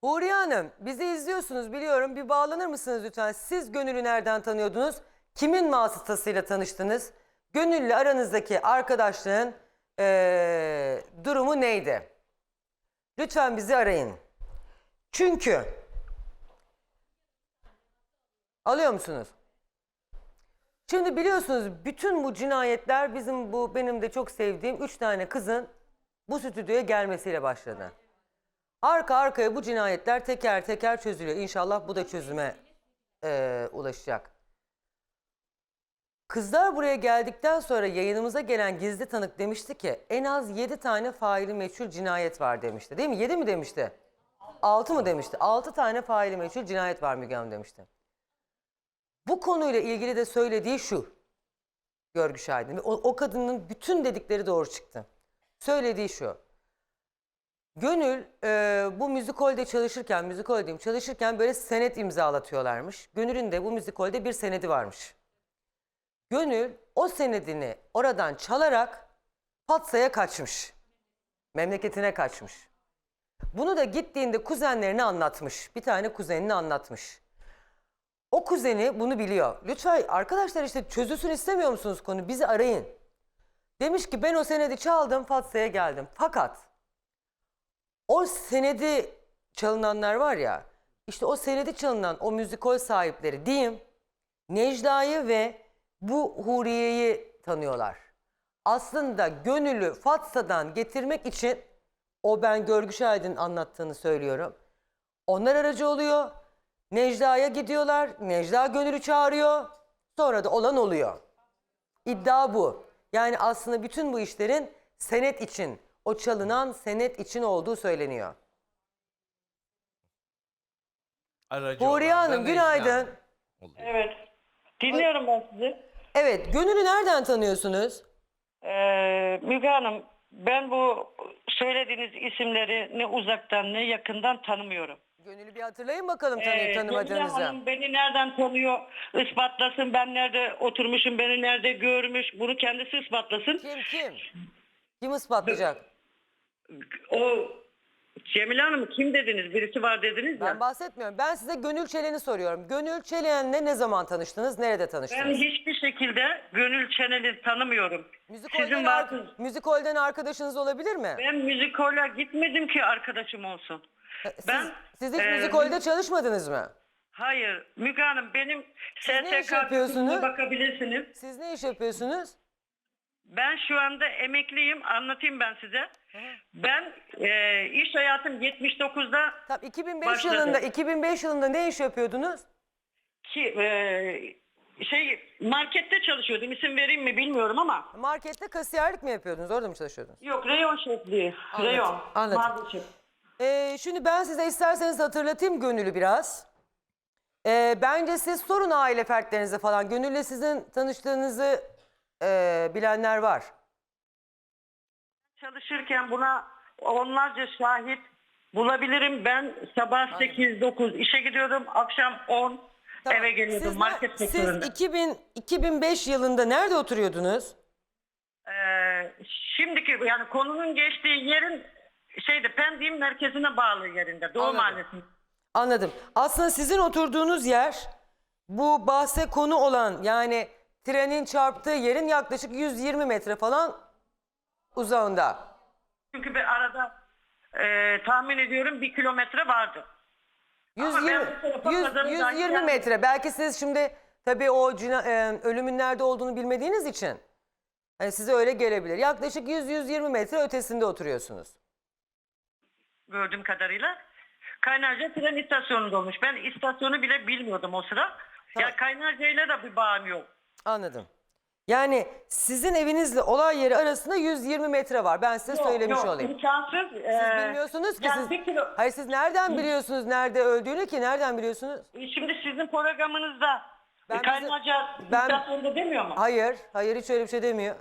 Huriye Hanım bizi izliyorsunuz biliyorum. Bir bağlanır mısınız lütfen? Siz Gönül'ü nereden tanıyordunuz? Kimin vasıtasıyla tanıştınız? Gönül'le aranızdaki arkadaşlığın eee, durumu neydi? Lütfen bizi arayın. Çünkü alıyor musunuz? Şimdi biliyorsunuz bütün bu cinayetler bizim bu benim de çok sevdiğim üç tane kızın bu stüdyoya gelmesiyle başladı. Arka arkaya bu cinayetler teker teker çözülüyor. İnşallah bu da çözüme eee, ulaşacak. Kızlar buraya geldikten sonra yayınımıza gelen gizli tanık demişti ki en az 7 tane faili meçhul cinayet var demişti. Değil mi? 7 mi demişti? 6 mı demişti? 6 tane faili meçhul cinayet var Müge Hanım demişti. Bu konuyla ilgili de söylediği şu. Görgü şahidinin. O, o kadının bütün dedikleri doğru çıktı. Söylediği şu. Gönül e, bu müzikolde çalışırken, müzikol diyeyim çalışırken böyle senet imzalatıyorlarmış. Gönül'ün de bu müzikolde bir senedi varmış. Gönül o senedini oradan çalarak Patsa'ya kaçmış. Memleketine kaçmış. Bunu da gittiğinde kuzenlerine anlatmış. Bir tane kuzenini anlatmış. O kuzeni bunu biliyor. Lütfen arkadaşlar işte çözülsün istemiyor musunuz konu? Bizi arayın. Demiş ki ben o senedi çaldım Fatsa'ya geldim. Fakat o senedi çalınanlar var ya işte o senedi çalınan o müzikol sahipleri diyeyim Necla'yı ve bu Huriye'yi tanıyorlar. Aslında gönüllü Fatsa'dan getirmek için o ben görgü şahidinin anlattığını söylüyorum. Onlar aracı oluyor. Necla'ya gidiyorlar. Necla gönüllü çağırıyor. Sonra da olan oluyor. İddia bu. Yani aslında bütün bu işlerin senet için, o çalınan senet için olduğu söyleniyor. Aracı Huriye olan da Hanım Necla günaydın. Oluyor. Evet. Dinliyorum ben sizi. Evet, Gönül'ü nereden tanıyorsunuz? Ee, Müge Hanım ben bu söylediğiniz isimleri ne uzaktan ne yakından tanımıyorum. Gönül'ü bir hatırlayın bakalım tanıyıp Ee, tanımadığınızı. Müge Hanım beni nereden tanıyor? Ispatlasın ben nerede oturmuşum beni nerede görmüş bunu kendisi ispatlasın. Kim kim? Kim ispatlayacak? O Cemile Hanım kim dediniz? Birisi var dediniz Ben ya. bahsetmiyorum. Ben size Gönül Çelen'i soruyorum. Gönül Çelen'le ne zaman tanıştınız? Nerede Ben tanıştınız? hiçbir şekilde Gönül Çenel'i tanımıyorum. Müzikolden, Sizin ar- varsınız. müzikolden arkadaşınız olabilir mi? Ben müzikola gitmedim ki arkadaşım olsun. Siz, ben, siz hiç e, müzikolde çalışmadınız mı? Hayır Müge Hanım benim ne iş STK yapıyorsunuz? bakabilirsiniz. Siz ne iş yapıyorsunuz? Ben şu anda emekliyim anlatayım ben size. Ben e, iş hayatım 79'da Tabii 2005 Başladı. yılında 2005 yılında ne iş yapıyordunuz? ki e, şey markette çalışıyordum isim vereyim mi bilmiyorum ama Markette kasiyerlik mi yapıyordunuz? Orada mı çalışıyordunuz? yok reyon şefliği reyon anladım. şef. Ee, şimdi ben size isterseniz hatırlatayım Gönül'ü biraz. Ee, bence siz sorun aile fertlerinize falan. Gönül'le sizin tanıştığınızı e, bilenler var. Çalışırken buna onlarca şahit bulabilirim. Ben sabah 8-9 işe gidiyordum akşam 10 Tamam. eve geliyordum Siz, market siz sektöründe. 2000, 2005 yılında nerede oturuyordunuz? Ee, şimdiki yani konunun geçtiği yerin şeyde Pendik'in merkezine bağlı yerinde Doğu Anladım. Mahallesi'nde. Anladım. Aslında sizin oturduğunuz yer bu bahse konu olan yani trenin çarptığı yerin yaklaşık 120 metre falan uzağında. Çünkü bir arada e, tahmin ediyorum bir kilometre vardı. Ama 120, ben bu tarafa 100, pazarından 120 geldim. metre. Belki siz şimdi tabii o cina- e, ölümün nerede olduğunu bilmediğiniz için hani size öyle gelebilir. Yaklaşık 100-120 metre ötesinde oturuyorsunuz. gördüğüm kadarıyla. Kaynarca tren istasyonunda olmuş. Ben istasyonu bile bilmiyordum o sıra. Ya Kaynarca ile de bir bağım yok. Anladım. Yani sizin evinizle olay yeri arasında 120 metre var. Ben size Yok, söylemiş yok, olayım. imkansız. Siz Ee, bilmiyorsunuz ki yani siz. bir kilo- Hayır siz nereden biliyorsunuz nerede öldüğünü ki? Nereden biliyorsunuz? Şimdi sizin programınızda Ben ben Kaynarca bize- ben- istasyonunda demiyor mu? Hayır, hayır hiç öyle bir şey demiyor.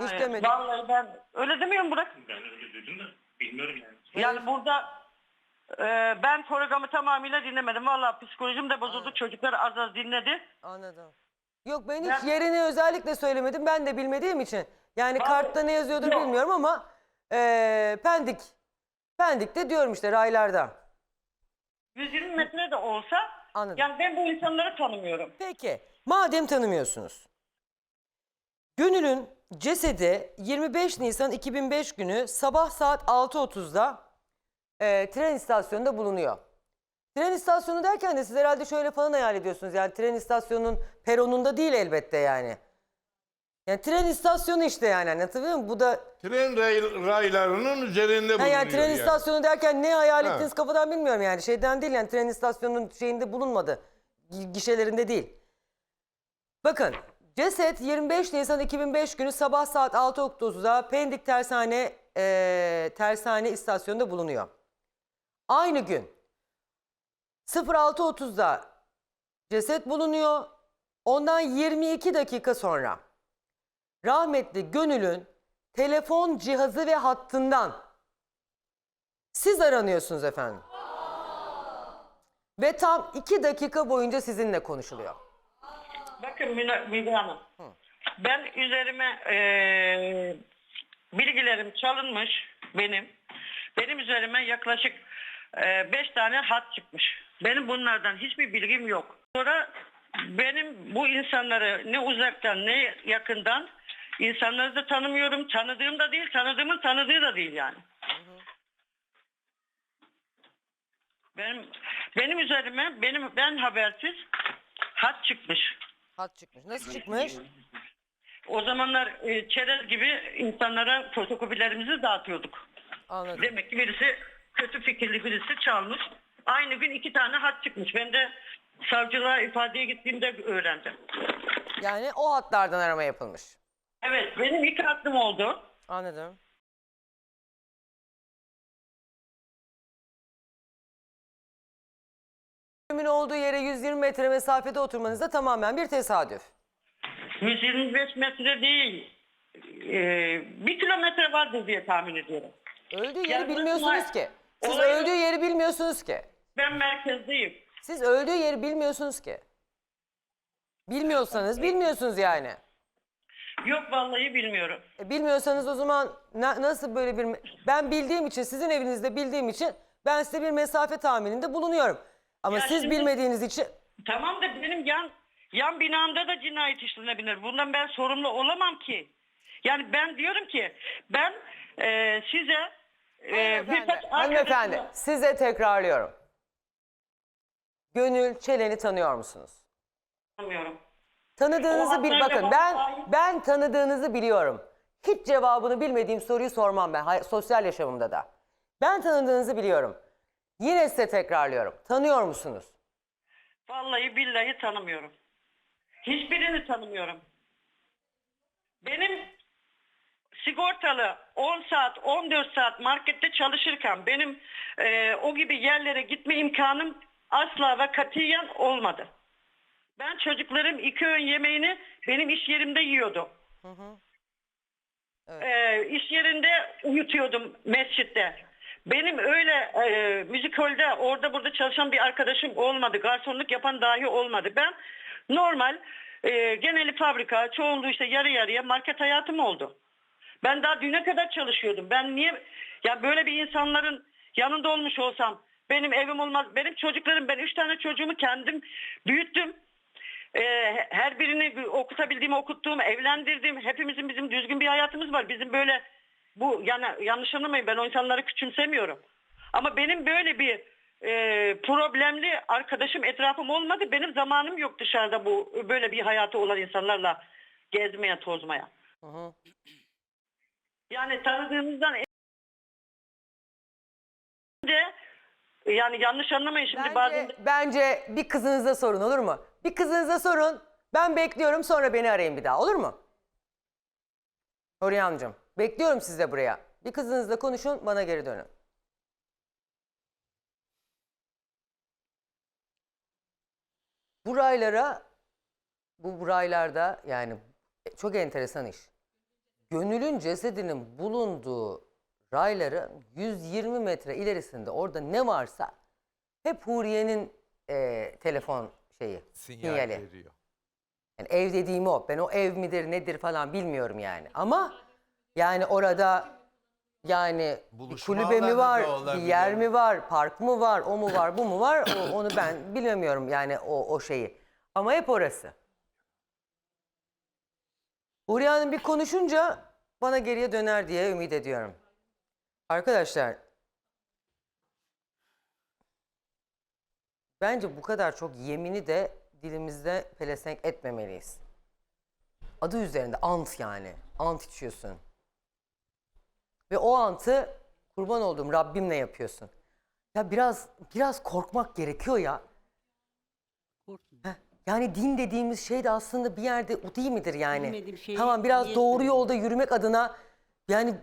Hiç Hayır, demedi. Vallahi ben öyle demiyorum Burak. Ben öyle dedim de bilmiyorum yani. Yani burada e, ben programı tamamıyla dinlemedim. Vallahi psikolojim de bozuldu. Çocuklar az az dinledi. Anladım. Yok ben hiç Ben- yerini özellikle söylemedim. Ben de bilmediğim için. Yani Vallahi- kartta ne yazıyordur Yok. bilmiyorum ama eee Pendik. Pendik'te diyorum işte raylarda. 120 metre de olsa Anladım. yani ben bu insanları tanımıyorum. Peki madem tanımıyorsunuz. Gönül'ün cesedi 25 Nisan 2005 günü sabah saat 6.30'da e, tren istasyonunda bulunuyor. Tren istasyonu derken de siz herhalde şöyle falan hayal ediyorsunuz. Yani tren istasyonunun peronunda değil elbette yani. Yani tren istasyonu işte yani anlatabiliyor muyum? Bu da Tren ray- raylarının üzerinde Ha bulunuyor. yani tren istasyonu derken ne hayal Ha. kafadan bilmiyorum yani. Şeyden değil yani tren istasyonunun şeyinde bulunmadı. Gi- Gişelerinde değil. Bakın ceset 25 Nisan 2005 günü sabah saat 6.30'da Pendik Tersane, eee Tersane istasyonunda bulunuyor. Aynı gün 06.30'da ceset bulunuyor. Ondan 22 dakika sonra rahmetli Gönül'ün telefon cihazı ve hattından siz aranıyorsunuz efendim. Ve tam iki dakika boyunca sizinle konuşuluyor. Bakın Müne- Müge Hanım. Ben üzerime eee, bilgilerim çalınmış benim. Benim üzerime yaklaşık eee, beş tane hat çıkmış. Benim bunlardan hiçbir bilgim yok. Sonra benim bu insanları ne uzaktan ne yakından insanları da tanımıyorum. Tanıdığım da değil, tanıdığımın tanıdığı da değil yani. Benim benim üzerime benim ben habersiz hat çıkmış. Hat çıkmış. Nasıl çıkmış? O zamanlar e, çerez gibi insanlara fotokopilerimizi dağıtıyorduk. Anladım. Demek ki birisi kötü fikirli birisi çalmış. Aynı gün iki tane hat çıkmış. Ben de savcılığa ifadeye gittiğimde öğrendim. Yani o hatlardan arama yapılmış. Evet benim iki hattım oldu. Anladım. Ölümün olduğu yere 120 metre mesafede oturmanız da tamamen bir tesadüf. 125 metre değil. Ee, bir kilometre vardır diye tahmin ediyorum. Öldüğü yeri Yani bilmiyorsunuz ki. Siz olay- öldüğü yeri bilmiyorsunuz ki. Ben merkezdeyim. Siz öldüğü yeri bilmiyorsunuz ki. Bilmiyorsanız bilmiyorsunuz yani. Yok vallahi bilmiyorum. E, bilmiyorsanız o zaman na- nasıl böyle bir... me- Ben bildiğim için, sizin evinizde bildiğim için ben size bir mesafe tahmininde bulunuyorum. Ama Ya siz şimdi- bilmediğiniz için... Tamam da benim yan yan binamda da cinayet işlenebilir. Bundan ben sorumlu olamam ki. Yani ben diyorum ki ben e, size e, Hanımefendi, birkaç hanımefendi arkadaşımla- size tekrarlıyorum. Gönül Çelen'i tanıyor musunuz? Tanımıyorum. Tanıdığınızı O hatlarla bakın ben ben tanıdığınızı biliyorum. Hiç cevabını bilmediğim soruyu sormam ben hay- sosyal yaşamımda da. Ben tanıdığınızı biliyorum. Yine size tekrarlıyorum. Tanıyor musunuz? Vallahi billahi tanımıyorum. Hiçbirini tanımıyorum. Benim sigortalı 10 saat 14 saat markette çalışırken benim e, o gibi yerlere gitme imkanım asla ve katiyen olmadı. Ben çocuklarım iki öğün yemeğini benim iş yerimde yiyordu. E, iş yerinde uyutuyordum mescitte. Benim öyle e, müzikolde orada burada çalışan bir arkadaşım olmadı. Garsonluk yapan dahi olmadı. Ben normal e, geneli fabrika, çoğunluğu işte yarı yarıya market hayatım oldu. Ben daha düne kadar çalışıyordum. Ben niye ya böyle bir insanların yanında olmuş olsam benim evim olmaz. Benim çocuklarım ben üç tane çocuğumu kendim büyüttüm. Ee, her birini okutabildiğimi okuttuğum, evlendirdim. Hepimizin bizim düzgün bir hayatımız var. Bizim böyle bu yani yanlış anlamayın ben o insanları küçümsemiyorum. Ama benim böyle bir e, problemli arkadaşım etrafım olmadı. Benim zamanım yok dışarıda bu böyle bir hayatı olan insanlarla gezmeye, tozmaya. Yani tanıdığımızdan de yani yanlış anlamayın şimdi Bence, bazen bence bir kızınıza sorun olur mu? Bir kızınıza sorun. Ben bekliyorum sonra beni arayın bir daha olur mu? Oryan'cığım bekliyorum siz de buraya. Bir kızınızla konuşun bana geri dönün. Bu raylara, bu raylarda yani çok enteresan iş. Gönül'ün cesedinin bulunduğu rayların 120 metre ilerisinde orada ne varsa hep Huriye'nin e, telefon şeyi, Sinyal sinyali. veriyor. Yani ev dediğim o. Ben o ev midir nedir falan bilmiyorum yani. Ama yani orada Yani bir Buluşma kulübe mi var, bir olabilir. yer mi var, park mı var, o mu var, bu mu var o- onu ben bilemiyorum yani o, o şeyi. Ama hep orası. Huriye Hanım bir konuşunca bana geriye döner diye ümit ediyorum. Arkadaşlar bence bu kadar çok yemini de dilimizde pelesenk etmemeliyiz. Adı üzerinde ant yani. Ant içiyorsun. Ve o antı kurban olduğum Rabbimle yapıyorsun. Ya biraz biraz korkmak gerekiyor ya. Yani din dediğimiz şey de aslında bir yerde o değil midir yani? Bilmediğim şeyi tamam biraz doğru yolda yürümek adına yani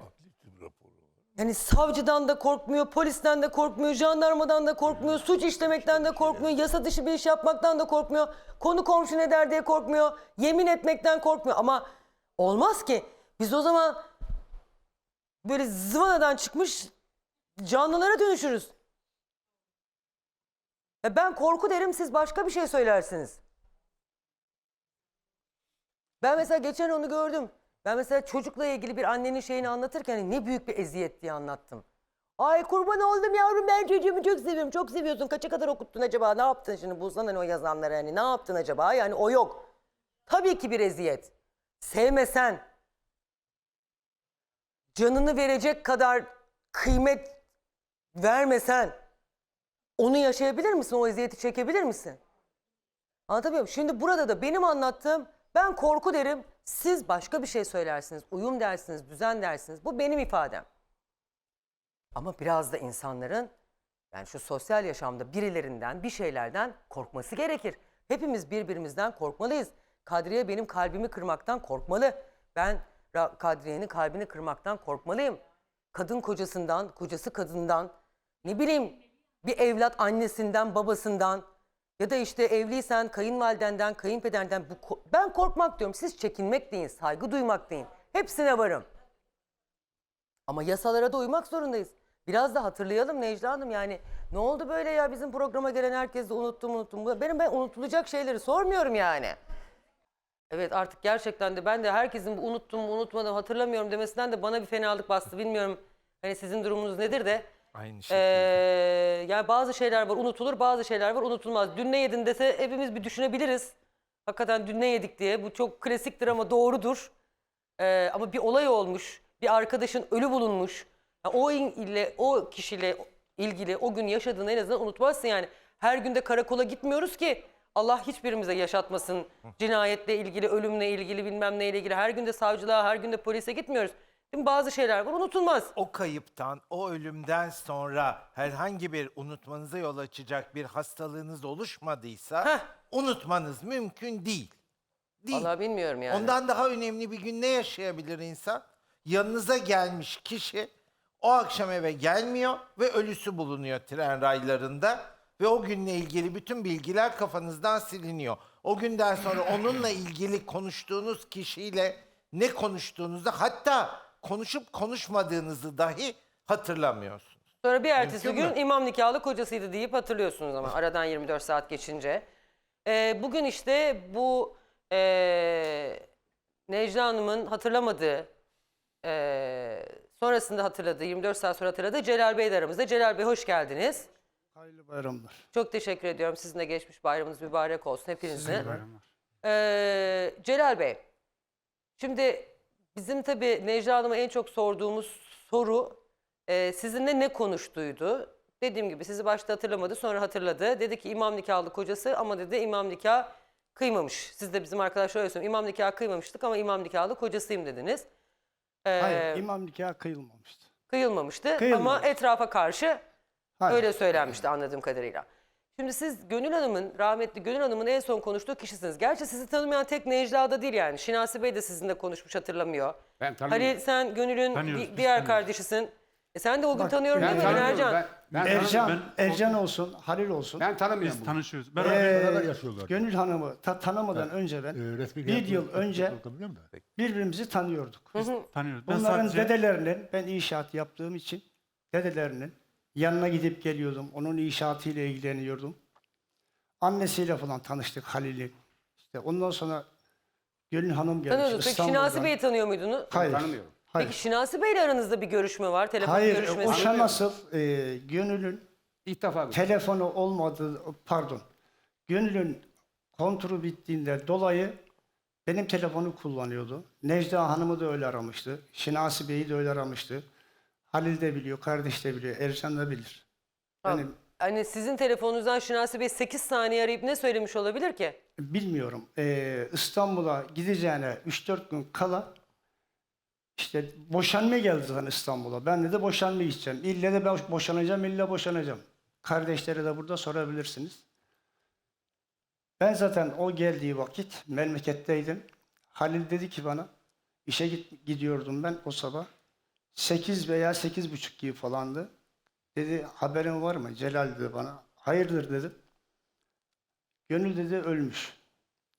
yani savcıdan da korkmuyor, polisten de korkmuyor, jandarmadan da korkmuyor, suç işlemekten de korkmuyor, yasa dışı bir iş yapmaktan da korkmuyor, konu komşu ne der diye korkmuyor, yemin etmekten korkmuyor. Ama olmaz ki. Biz o zaman böyle zıvanadan çıkmış canlılara dönüşürüz. Ya ben korku derim siz başka bir şey söylersiniz. Ben mesela geçen onu gördüm. Ben mesela çocukla ilgili bir annenin şeyini anlatırken ne büyük bir eziyet diye anlattım. Ay kurban oldum yavrum ben çocuğumu çok seviyorum. Çok seviyorsun. Kaça kadar okuttun acaba? Ne yaptın şimdi? Bulsan hani o yazanları hani ne yaptın acaba? Yani o yok. Tabii ki bir eziyet. Sevmesen, canını verecek kadar kıymet vermesen onu yaşayabilir misin? O eziyeti çekebilir misin? Anlatabiliyor muyum? Şimdi burada da benim anlattığım ben korku derim. Siz başka bir şey söylersiniz. Uyum dersiniz, düzen dersiniz. Bu benim ifadem. Ama biraz da insanların yani şu sosyal yaşamda birilerinden, bir şeylerden korkması gerekir. Hepimiz birbirimizden korkmalıyız. Kadriye benim kalbimi kırmaktan korkmalı. Ben Kadriye'nin kalbini kırmaktan korkmalıyım. Kadın kocasından, kocası kadından, ne bileyim bir evlat annesinden, babasından ya da işte evliysen kayınvalidenden, kayınpederden bu ben korkmak diyorum. Siz çekinmek deyin, saygı duymak deyin. Hepsine varım. Ama yasalara da uymak zorundayız. Biraz da hatırlayalım Necla Hanım yani ne oldu böyle ya bizim programa gelen herkes de unuttum unuttum. Benim ben unutulacak şeyleri sormuyorum yani. Evet artık gerçekten de ben de herkesin unuttum unutmadım hatırlamıyorum demesinden de bana bir fenalık bastı. Bilmiyorum hani sizin durumunuz nedir de. Aynı Ee, şekilde. yani bazı şeyler var unutulur bazı şeyler var unutulmaz. Dün ne yedin dese hepimiz bir düşünebiliriz. Hakikaten dün ne yedik diye bu çok klasiktir ama doğrudur. Ee, ama bir olay olmuş, bir arkadaşın ölü bulunmuş. Ya o in- ile o kişiyle ilgili o gün yaşadığını en azından unutmazsın yani. Her günde karakola gitmiyoruz ki Allah hiçbirimize yaşatmasın. Cinayetle ilgili, ölümle ilgili, bilmem neyle ilgili. Her günde savcılığa, her günde polise gitmiyoruz. Değil mi? Bazı şeyler var unutulmaz. o kayıptan, o ölümden sonra herhangi bir unutmanıza yol açacak bir hastalığınız oluşmadıysa Heh. unutmanız mümkün değil. Değil. Vallahi bilmiyorum yani. Ondan daha önemli bir gün ne yaşayabilir insan? Yanınıza gelmiş kişi o akşam eve gelmiyor ve ölüsü bulunuyor tren raylarında ve o günle ilgili bütün bilgiler kafanızdan siliniyor. O günden sonra onunla ilgili konuştuğunuz kişiyle ne konuştuğunuzu hatta konuşup konuşmadığınızı dahi hatırlamıyorsunuz. Sonra bir ertesi Mümkün gün mü? imam nikahlı kocasıydı deyip hatırlıyorsunuz ama aradan 24 saat geçince. Ee, bugün işte bu ee, Necla Hanım'ın hatırlamadığı, ee, sonrasında hatırladığı, 24 saat sonra hatırladığı Celal Bey de aramızda. Celal Bey hoş geldiniz. Hayırlı bayramlar. Çok teşekkür ediyorum. Sizin de geçmiş bayramınız mübarek olsun hepinizin. Hayırlı bayramlar. Ee, Celal Bey, şimdi bizim tabii Necla Hanım'a en çok sorduğumuz soru e, sizinle ne konuştuydu? Dediğim gibi sizi başta hatırlamadı sonra hatırladı. Dedi ki imam nikahlı kocası ama dedi imam nikah kıymamış. Siz de bizim arkadaşlar öyle söylüyor. İmam nikah kıymamıştık ama imam nikahlı kocasıyım dediniz. Ee, Hayır, imam nikahı kıyılmamıştı. Kıyılmamıştı ama Kıyılmamış. etrafa karşı Hayır. Öyle söylenmişti anladığım kadarıyla. Şimdi siz Gönül Hanım'ın, rahmetli Gönül Hanım'ın en son konuştuğu kişisiniz. Gerçi sizi tanımayan tek Necla'da değil yani. Şinasi Bey de sizinle konuşmuş hatırlamıyor. Ben tanımıyorum. Halil sen Gönül'ün Tanıyoruz, di- biz diğer tanıyoruz. kardeşisin. E sen de o gün Bak, tanıyorum Ben demedin tanımıyorum. Ercan. Ben, ben Ercan. Ben- Ercan olsun, Halil olsun. Ben tanımıyorum. Biz bunu. tanışıyoruz. Ee, Beraber beraber yaşıyorlar. Gönül Hanım'ı ta- tanımadan önce ben Ee, resmi bir yıl önce musun? birbirimizi tanıyorduk. tanıyoruz. Ben Bunların sadece dedelerinin, ben inşaat yaptığım için dedelerinin yanına gidip geliyordum. Onun inşaatıyla ilgileniyordum. Annesiyle falan tanıştık Halil'in. İşte ondan sonra Gönül Hanım gelmiş Tanıyorduk. Peki İstanbul'dan. Şinasi Bey'i tanıyor muydunuz? Hayır. Tanımıyorum. Hayır. Peki Şinasi Bey'le aranızda bir görüşme var. Telefon Hayır, görüşmesi. o şa nasıl e, gönülün İlk defa telefonu olmadığı, pardon, gönülün konturu bittiğinde dolayı benim telefonu kullanıyordu. Necda Hanım'ı da öyle aramıştı. Şinasi Bey'i de öyle aramıştı. Halil de biliyor, kardeş de biliyor, Ercan da bilir. Benim Hani sizin telefonunuzdan Şinasi Bey 8 saniye arayıp ne söylemiş olabilir ki? bilmiyorum. Ee, İstanbul'a gideceğine 3-4 gün kala işte boşanma geldi zaten İstanbul'a. Ben de de boşanma gideceğim. İlle de ben boşanacağım, ille boşanacağım. Kardeşlere de burada sorabilirsiniz. Ben zaten o geldiği vakit memleketteydim. Halil dedi ki bana, işe git, gidiyordum ben o sabah. 8 veya sekiz buçuk gibi falandı. Dedi haberin var mı? Celal dedi bana. Hayırdır dedim. Gönül dedi ölmüş.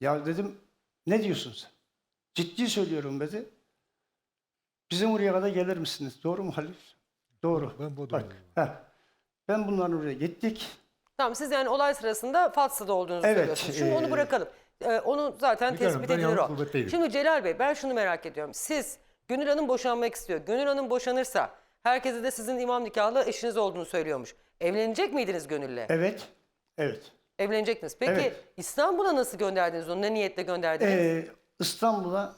Ya dedim ne diyorsun sen? Ciddi söylüyorum dedi. Bizim oraya kadar gelir misiniz? Doğru mu Halil? Doğru. Ben bu Bak, heh. Ben bunların oraya gittik. Tamam siz yani olay sırasında Fatsa'da olduğunuzu Evet, söylüyorsunuz. Şimdi onu e, bırakalım. Ee, onu zaten Bir tanem, tespit ben edilir yalnız o. gurbetteydim. Şimdi Celal Bey ben şunu merak ediyorum. Siz Gönül Hanım boşanmak istiyor. Gönül Hanım boşanırsa herkese de sizin imam nikahlı eşiniz olduğunu söylüyormuş. Evlenecek miydiniz Gönül'le? Evet. Evet. Evlenecektiniz. Peki Evet. İstanbul'a nasıl gönderdiniz onu? Ne niyetle gönderdiniz? Ee, İstanbul'a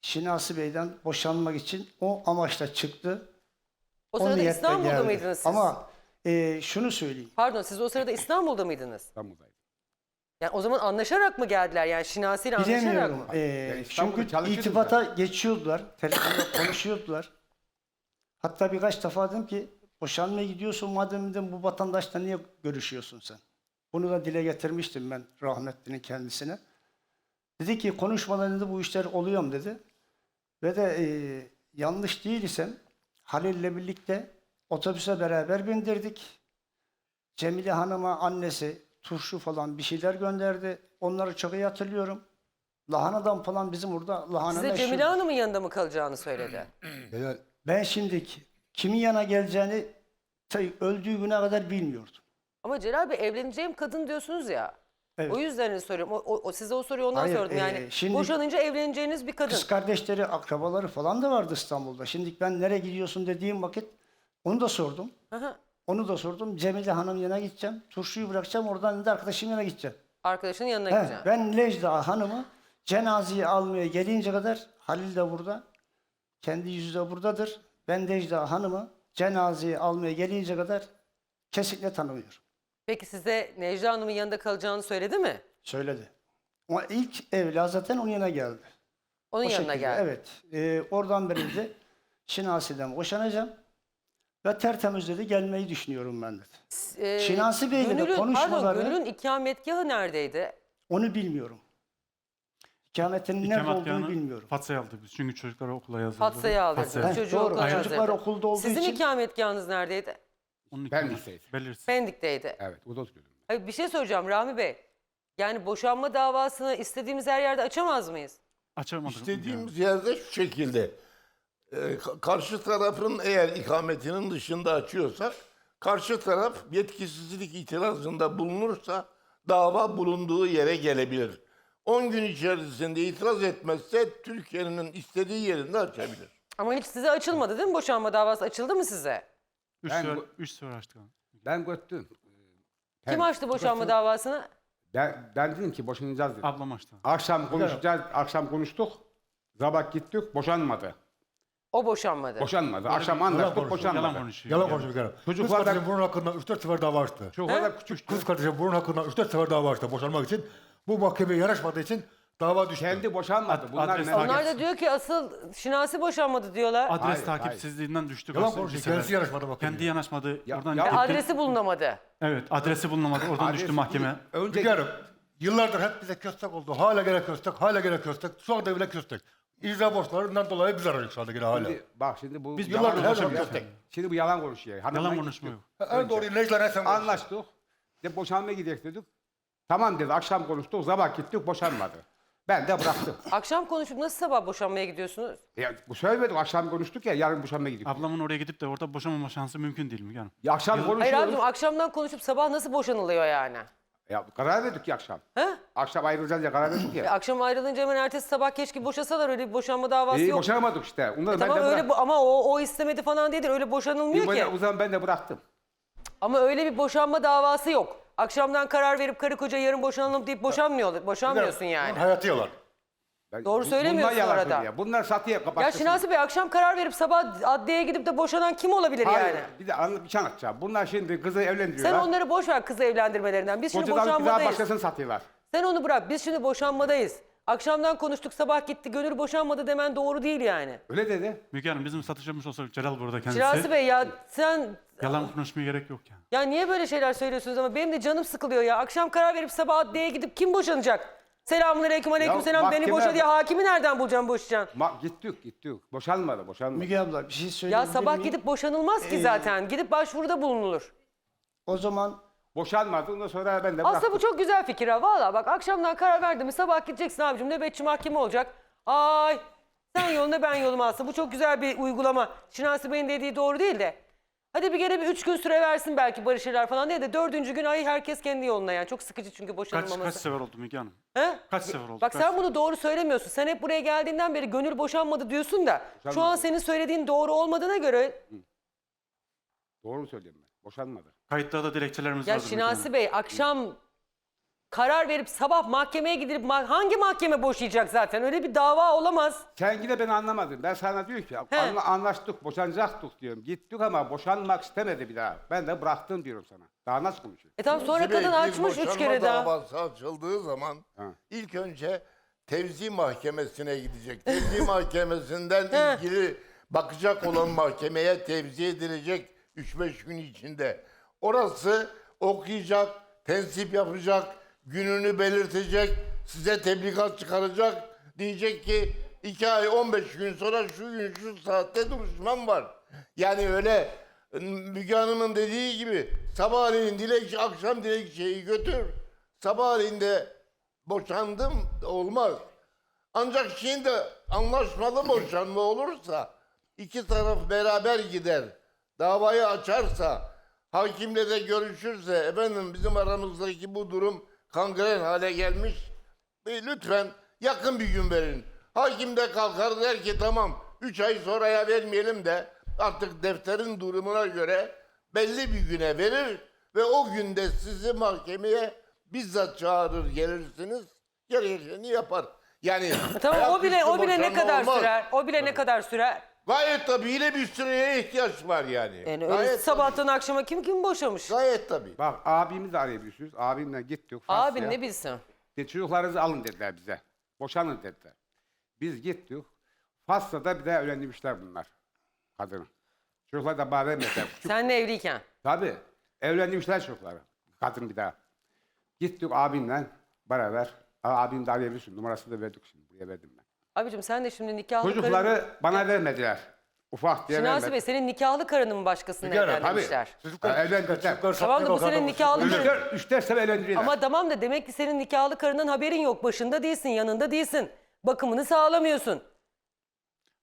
Şinasi Bey'den boşanmak için o amaçla çıktı. o sırada niyetle İstanbul'da geldi. mıydınız siz? Ama e, şunu söyleyeyim. Pardon siz o sırada İstanbul'da mıydınız? İstanbul'daydım. Yani o zaman anlaşarak mı geldiler? Yani Şinasi ile anlaşarak Bilemiyorum. mı? Ee, İstanbul'da çünkü çalışıyordum itibata geçiyordular. Telefonda konuşuyordular. Hatta birkaç defa dedim ki boşanmaya gidiyorsun madem dedim, bu vatandaşla niye görüşüyorsun sen? Bunu da dile getirmiştim ben rahmetlinin kendisine. Dedi ki konuşmadan dedi bu işler oluyor mu dedi. Ve de e, yanlış değil isem Halil'le birlikte otobüse beraber bindirdik. Cemile Hanım'a annesi turşu falan bir şeyler gönderdi. Onları çok iyi hatırlıyorum. Lahanadan falan bizim orada lahana Size meşhur. Cemile Hanım'ın yanında mı kalacağını söyledi? Ben şimdi kimin yana geleceğini ta öldüğü güne kadar bilmiyordum. Ama Celal Bey evleneceğim kadın diyorsunuz ya. Evet. O yüzden soruyorum. O, o- o- size o soruyu ondan Hayır, sordum. e, Yani şimdi- boşanınca evleneceğiniz bir kadın. Kız kardeşleri, akrabaları falan da vardı İstanbul'da. Şimdi ben nereye gidiyorsun dediğim vakit onu da sordum. Aha. Onu da sordum. Cemile Hanım yanına gideceğim. Turşuyu bırakacağım. Oradan da arkadaşım yanına gideceğim. Arkadaşının yanına He, gideceğim. ben Necda Hanım'ı cenazeyi almaya gelince kadar Halil de burada. Kendi yüzü de buradadır. Ben Necda Hanım'ı cenazeyi almaya gelince kadar kesinlikle tanımıyorum. Peki size Necla Hanım'ın yanında kalacağını söyledi mi? Söyledi. Ama ilk evla zaten onun yanına geldi. Onun O yanına şekilde, geldi. Evet. Ee, oradan beri de Şinasi'den boşanacağım. Ve tertemiz dedi gelmeyi düşünüyorum ben dedi. Ee, Şinasi Bey'le de Gönül'ün- konuşmaları- Pardon Gönül'ün ikametgahı neredeydi? Onu bilmiyorum. İkametinin nerede olduğunu bilmiyorum. Fatsa'ya aldık biz. Çünkü çocukları okula yazıldı. Fatsa'ya aldınız. Fatsa'ya. Heh, çocuğu doğru. okula Çocuklar okulda olduğu Sizin için ikametgahınız neredeydi? Onun Ben için liseydim. Belirsiz. Pendik'teydi. Evet, o da oturuyordum. Hayır, bir şey soracağım Rami Bey. Yani boşanma davasını istediğimiz her yerde açamaz mıyız? Açamadık. İstediğimiz yerde şu şekilde. E, ka- karşı tarafın eğer ikametinin dışında açıyorsak, karşı taraf yetkisizlik itirazında bulunursa dava bulunduğu yere gelebilir. 10 gün içerisinde itiraz etmezse Türkiye'nin istediği yerinde açabilir. Ama hiç size açılmadı değil mi boşanma davası? Açıldı mı size? Üç, Ben sefer, bu- üç sefer açtık. abi. Ben göttüm. Kim açtı boşanma davasını? Ben, ben dedim ki boşanacağız dedim. Ablam açtı. Akşam konuşacağız, akşam konuştuk. Sabah gittik, boşanmadı. O boşanmadı. Boşanmadı. Akşam anlaştık, boşanmadı. Yalan konuşuyor. Yalan konuşuyor bir kere. Kız Çocuklar da- kardeşim bunun hakkında 3-4 sefer dava açtı. Çok kadar küçük. Kız kardeşim bunun hakkında 3-4 sefer dava açtı boşanmak için. Bu mahkemeye yanaşmadığı için dava düştü. Kendi boşanmadı. Ad- Bunlar adres Onlar da diyor ki asıl Şinasi boşanmadı diyorlar. Adres Hayır, takipsizliğinden düştük. Yalan bir konuşuyor. sefer. Kendisi yanaşmadı mahkemeye. Kendi yanaşmadı. Ya- Oradan ya- gitti. adresi bulunamadı. Evet adresi bulunamadı. Oradan düştü mahkeme. Önce Bir kere yıllardır hep bize köstek oldu. Hala gene köstek, hala gene köstek. Şu anda bile köstek. İcra borçlarından dolayı biz arıyoruz şu anda gene hala. Şimdi, bak şimdi bu Biz yalan yıllardır konuşuyor. Şimdi bu yalan konuşuyor. Hanımla Yalan gittik. konuşma yok. En doğruyu Necla ne sen konuş. Anlaştık. De boşanmaya gidecek dedik. Tamam dedi. Akşam konuştuk. Sabah gittik boşanmadı. Ben de bıraktım. Akşam konuşup nasıl sabah boşanmaya gidiyorsunuz? ya, bu söylemedik. Akşam konuştuk ya yarın boşanmaya gidiyoruz. Ablamın oraya gidip de orada boşanmama şansı mümkün değil mi? Yani. Ya akşam Hayır konuşuyoruz. abicim akşamdan konuşup sabah nasıl boşanılıyor yani? Ya karar verdik ya akşam. He? Akşam ayrılacağız diye karar verdik E, ya. akşam ayrılınca hemen ertesi sabah keşke boşasalar öyle bir boşanma davası İyi yok. boşanamadık işte. Onları E ben tamam de öyle bırak- bu, ama o, o istemedi falan değildir. Öyle boşanılmıyor İyi, ki. O zaman ben de bıraktım. Ama öyle bir boşanma davası yok. Akşamdan karar verip karı koca yarın boşanalım deyip boşanmıyor, boşanmıyorsun yani. Hayatı yalan. Ben- Doğru bu- söylemiyorsun bunlar yalan orada. söylüyor. Bunlar satıya Ya başkası- Şinasi Bey akşam karar verip sabah adliyeye gidip de boşanan kim olabilir Hayır, yani? bir de anla- bir şey anlatacağım. Bunlar şimdi kızı evlendiriyorlar. Sen onları boş ver kızı evlendirmelerinden. Biz şimdi Kocadan bir daha boşanmadayız. başkasını satıyorlar. Sen onu bırak. Biz şimdi boşanmadayız. Akşamdan konuştuk sabah gitti gönül boşanmadı demen doğru değil yani. Öyle dedi. Müge Hanım bizim satışımız olsa Celal burada kendisi. Şirasi Bey ya sen Yalan konuşmaya gerek yok yani. ya niye böyle şeyler söylüyorsunuz ama benim de canım sıkılıyor ya. Akşam karar verip sabah adliyeye gidip kim boşanacak? Selamun aleyküm Ya selam beni mahkeme- boşa diye hakimi nereden bulacağım boşayacaksın? Ma gittik gittik. Boşanmadı boşanmadı. Müge abla bir şey Ya söyleyebilir sabah gidip boşanılmaz ki zaten. Gidip başvuruda bulunulur. O zaman Boşanmadı. Ondan sonra ben de Aslında bıraktım. bu çok güzel fikir ha. Valla bak akşamdan karar verdim mi sabah gideceksin abicim nöbetçi mahkeme olacak. Ay sen yoluna ben yoluma aslında. Bu çok güzel bir uygulama. Şinasi Bey'in dediği doğru değil de. Hadi bir kere bir üç gün süre versin belki barışırlar falan diye de dördüncü gün ay herkes kendi yoluna yani. Çok sıkıcı çünkü Kaç, boşanılmaması. kaç sefer oldu Müge Hanım? He? Kaç sefer oldu? Bak Kaç sen bunu doğru söylemiyorsun. Sen hep buraya geldiğinden beri gönül boşanmadı diyorsun da. Şu an senin söylediğin doğru olmadığına göre Doğru söylüyorum ben. Boşanmadı. Kayıtlarda dilekçelerimiz Ya vardır Müge Şinasi Hanım. Bey akşam karar verip sabah mahkemeye gidip ma- hangi mahkeme boşayacak zaten? Öyle bir dava olamaz. Sen yine beni anlamadın. Ben sana diyor ki He. anla, anlaştık, boşanacaktık diyorum. Gittik ama boşanmak istemedi bir daha. Ben de bıraktım diyorum sana. Daha nasıl konuşuyorsun? E tamam sonra Zübeyir, kadın bir açmış üç boşanma kere daha. davası açıldığı zaman Ha. ilk önce tevzi mahkemesine gidecek. Tevzi mahkemesinden ilgili bakacak olan mahkemeye tevzi edilecek 3-5 gün içinde. Orası okuyacak, tensip yapacak, gününü belirtecek, size tebligat çıkaracak. Diyecek ki 2 ay 15 gün sonra şu gün şu saatte duruşmam var. Yani öyle Müge Hanım'ın dediği gibi sabahleyin dilekçe, akşam dilekçeyi götür. Sabahleyin de boşandım olmaz. Ancak şimdi anlaşmalı boşanma olursa iki taraf beraber gider. Davayı açarsa, hakimle de görüşürse efendim bizim aramızdaki bu durum kangren hale gelmiş. E, lütfen yakın bir gün verin. Hakim de kalkar der ki tamam 3 ay sonraya vermeyelim de artık defterin durumuna göre belli bir güne verir ve o günde sizi mahkemeye bizzat çağırır gelirsiniz. Gerekeni yapar. Yani Tamam o bile o bile ne kadar olmaz. sürer? O bile ne kadar sürer? Gayet tabii yine bir süreye ihtiyaç var yani. Yani öyle gayet sabahtan akşama kim kim boşamış? Gayet tabii. Bak abimi de arayabilirsiniz. Abimle gittik. Fasya. Abin ne bilsin? De, çocuklarınızı alın dediler bize. Boşanın dediler. Biz gittik. Fas'ta bir de evlendirmişler bunlar. Kadını. Çocuklar da bana vermediler. Küçük. Seninle evliyken. Tabii. Evlendirmişler çocukları. Kadın bir daha. Gittik abimle beraber. Aa, Abim de arayabilirsin. Numarasını da verdik şimdi. Buraya verdim. Abicim sen de şimdi nikahlı karın... Çocukları bana vermediler. Ufak diye Şinasi vermediler. Bey senin nikahlı karını mı başkasına Hanım, Tabii. evlendirmişler? Çocuklar, Ha, evlendirdiler. çocuklar Tamam da bu senin nikahlı Üç karın. dört, üç dört sene evlendiriyorlar. Ama tamam da demek ki senin nikahlı karının haberin yok. Başında değilsin, yanında değilsin. Bakımını sağlamıyorsun.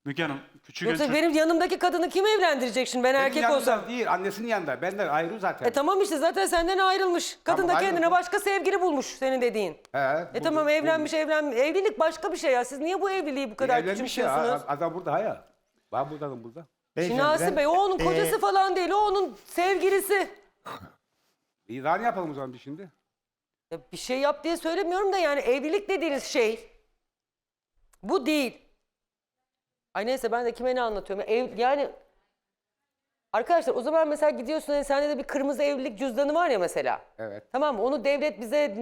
Müge Hanım küçük Yoksa genç- benim yanımdaki kadını kim evlendirecek şimdi ben erkek yanımda olsam? değil, annesinin yanında. Benden ayrı zaten. E tamam işte zaten senden ayrılmış. Kadın Tamam, da kendine başka sevgili bulmuş senin dediğin. He, E bu- tamam evlenmiş evlenmiş. Evlilik başka bir şey ya. Siz niye bu evliliği bu kadar Evlenmiş ya. küçümsüyorsunuz? Adam burada ha ya. Ben buradayım burada. Beyefendi, Şinasi ben- Bey o onun Ee, kocası falan değil. O onun sevgilisi. İyi daha ne yapalım o zaman biz şimdi? Ya bir şey yap diye söylemiyorum da yani evlilik dediğiniz şey bu değil. Ay neyse ben de kime ne anlatıyorum. Ev, yani arkadaşlar o zaman mesela gidiyorsun hani sende de bir kırmızı evlilik cüzdanı var ya mesela. Evet. Tamam mı? Onu devlet bize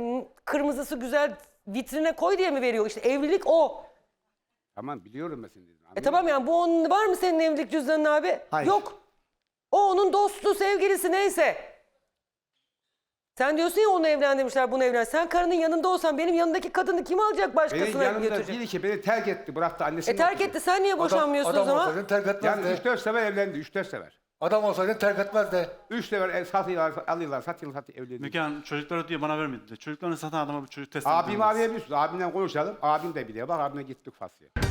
kırmızısı güzel vitrine koy diye mi veriyor? İşte evlilik o. Tamam biliyorum ben seni dedim. E tamam yani bu onun var mı senin evlilik cüzdanın abi? Hayır. Yok. O onun dostu, sevgilisi neyse. Sen diyorsun ya onu evlendirmişler, bunu evlen. Sen karının yanında olsan benim yanındaki kadını kim alacak Benim başkasına yanımda götürecek? değil ki beni terk etti bıraktı annesini. E terk etti sen niye boşanmıyorsun adam, o zaman? olsaydın terk etmezdi. Yani 3-4 sefer evlendi 3-4 sefer. Adam olsaydın terk etmezdi. 3 sefer ev satıyorlar alıyorlar satıyorlar satıyorlar evlendi. Müge Hanım çocukları diyor bana vermedi de. Çocuklarını satan adama bir çocuk teslim Abimi edilmez. arayabilirsiniz. Abimle konuşalım. Abim de biliyor. Bak abimle gittik Fasya'ya.